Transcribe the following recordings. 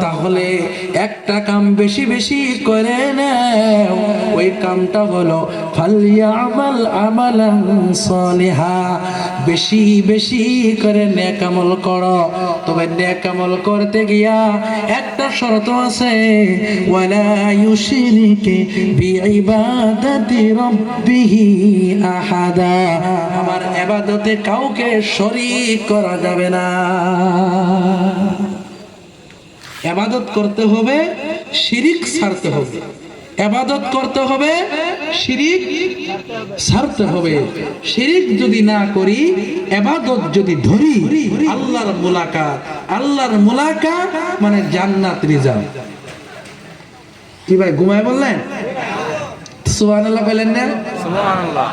তাহলে একটা কাম বেশি বেশি করে নাও। ওই কামটা হলো, ফালিয়ামাল আমালান সলিহা। বেশি বেশি করে নেকামল করো। তবে নেকামল করতে গিয়া একটা শর্ত আছে, ওয়ালা ইউশরিকে বিইবাদাতি রাব্বিহি আহাদা। আমার ইবাদতে কাউকে শরীক করা যাবে না। এবাদত করতে হবে শিরিক ছাড়তে হবে। এবাদত করতে হবে শিরিক ছাড়তে হবে। শিরিক যদি না করি এবাদত যদি ধরি আল্লাহর মুলাকাত আল্লাহর মুলাকাত মানে জান্নাত রিজার্ভ। কি ভাই ঘুমায় বললেন? সুবহানাল্লাহ বলেন না?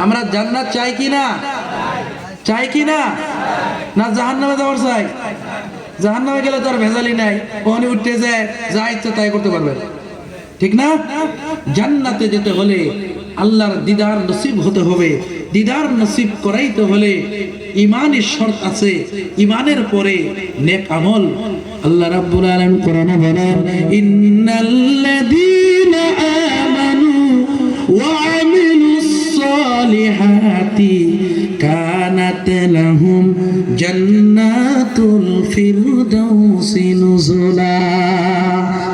আমরা জান্নাত চাই কি না? চাই কি না? না জাহান্নামে যাওয়ার চাই? জাহান নামে গেলে তার ভেজালি নাই। ওখানে উঠতে যায়, যা ইচ্ছে তাই করতে পারবে। ঠিক না? জান্নাতে যেতে হলে আল্লাহর দিদার নসিব হতে হবে। দিদার নসিব করাইতে হলে ইমানের শর্ত আছে। ইমানের পরে নেক আমল। আল্লাহ রাব্বুল আলামিন কোরআনে বলেন, ইন্নাল্লাযীনা আমানু ওয়া আমিলুস সালিহাতি কানাত লাহুম জান্নাত। الفردوس نزلا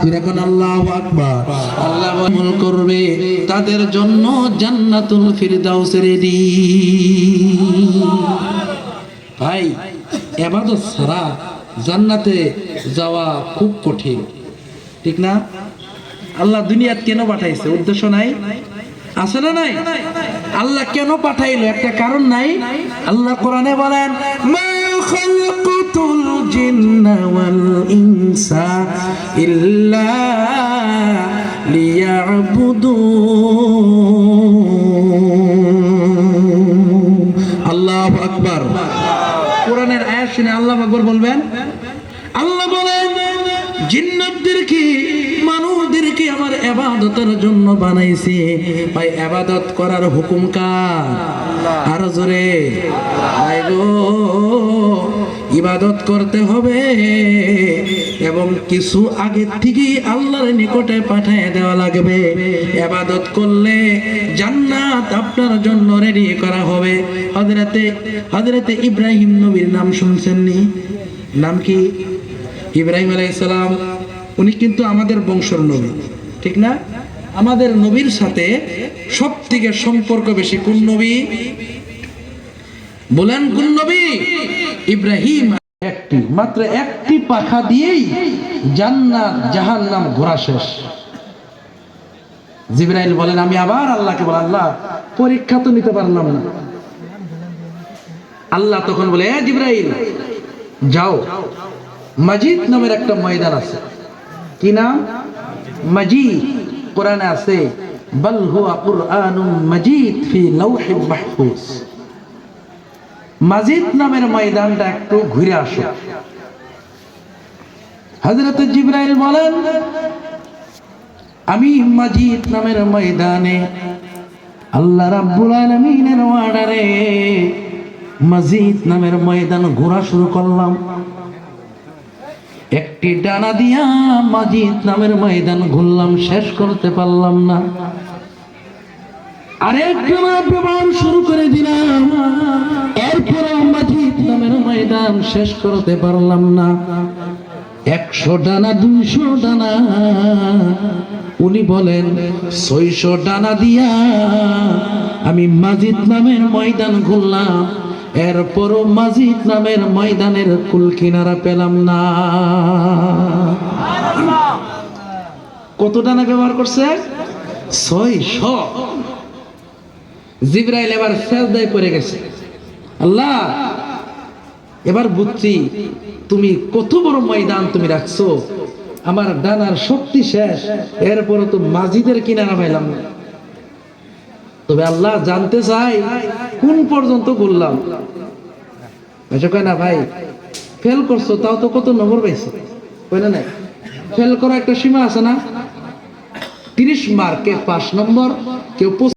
যখন আল্লাহু আকবার আল্লাহ আমল করবে তাদের জন্য জান্নাতুল ফিরদাউস রেডি ভাই এবাদত ছাড়া জান্নাতে যাওয়া খুব কঠিন ঠিক না আল্লাহ দুনিয়াত কেন পাঠাইছে উদ্দেশ্য নাই আছে না নাই আল্লাহ কেন পাঠাইলো একটা কারণ নাই আল্লাহ কোরআনে বলেন মা খালাকাতুল ওয়াল ইনসা ইল্লা লিয়াবুদুন আল্লাহু আকবার। কোরআনের আয়াত শুনে আল্লাহ আকবার বলবেন আল্লাহ বলেন জিন্নাতদেরকে মানুষদেরকে আমার এবাদতের জন্য বানাইছে? ভাই এবাদত করার হুকুম কার? আর জোরে। ভাই গো। ইবাদত করতে হবে। এবং কিছু আগে থেকেই আল্লাহর নিকটে পাঠিয়ে দেওয়া লাগবে। এবাদত করলে জান্নাত আপনার জন্য রেডি করা হবে। হজরতে হজরতে ইব্রাহিম নবীর নাম শুনছেননি? নাম কি? ইব্রাহিম আলাইসালাম উনি কিন্তু আমাদের বংশর নবী, ঠিক না? আমাদের নবীর সাথে সব থেকে সম্পর্ক বেশি কোন নবী? বলেন কোন নবী ইব্রাহিম একটি, মাত্র একটি পাখা দিয়েই জান্নাত, জাহান্নাম ঘোরা শেষ। জিব্রাইল বলেন, আমি আবার আল্লাহকে বলে আল্লাহ, পরীক্ষা তো নিতে পারলাম না। আল্লাহ তখন বলে, এ জিব্রাইল, যাও। মাজিদ নামের একটা ময়দান আছে। কি নাম? মাজিদ। কোরআনে আছে, বল হুয়া কুরআনুম মাজিদ ফি লাউহিল মাহফুজ। মাজিদ নামের ময়দানটা একটু ঘুরে আসো। হযরত জিবরাইল বলেন, আমি মাজিদ নামের ময়দানে আল্লাহ রাব্বুল আলামিনের অর্ডারে মাজিদ নামের ময়দান ঘোরা শুরু করলাম। একটি ডানা দিয়া মাজিদ নামের ময়দান ঘুরলাম, শেষ করতে পারলাম না। আরেক ডানা ব্যবহার শুরু করে দিলাম। এরপরে মাজিদ নামের ময়দান শেষ করতে পারলাম না। একশো ডানা দুইশো ডানা। উনি বলেন ছয়শো ডানা দিয়া আমি মাজিদ নামের ময়দান ঘুরলাম এরপরও মাজিদ নামের ময়দানের কুল কিনারা পেলাম না। কত ডানা ব্যবহার করছে? ছয়শো। জিব্রাইল এবার সেজদায় পড়ে গেছে। আল্লাহ, এবার বুঝছি তুমি কত বড় ময়দান তুমি রাখছো। আমার ডানার শক্তি শেষ এরপরে তো মাজিদের কিনারা পাইলাম তবে আল্লাহ জানতে চাই, কোন পর্যন্ত কয়, না ভাই, ফেল করছ, তাও তো কত নম্বর পাইছে? কয়, না ফেল করা একটা সীমা আছে না? তিরিশ মার্কে পাঁচ নম্বর, কেউ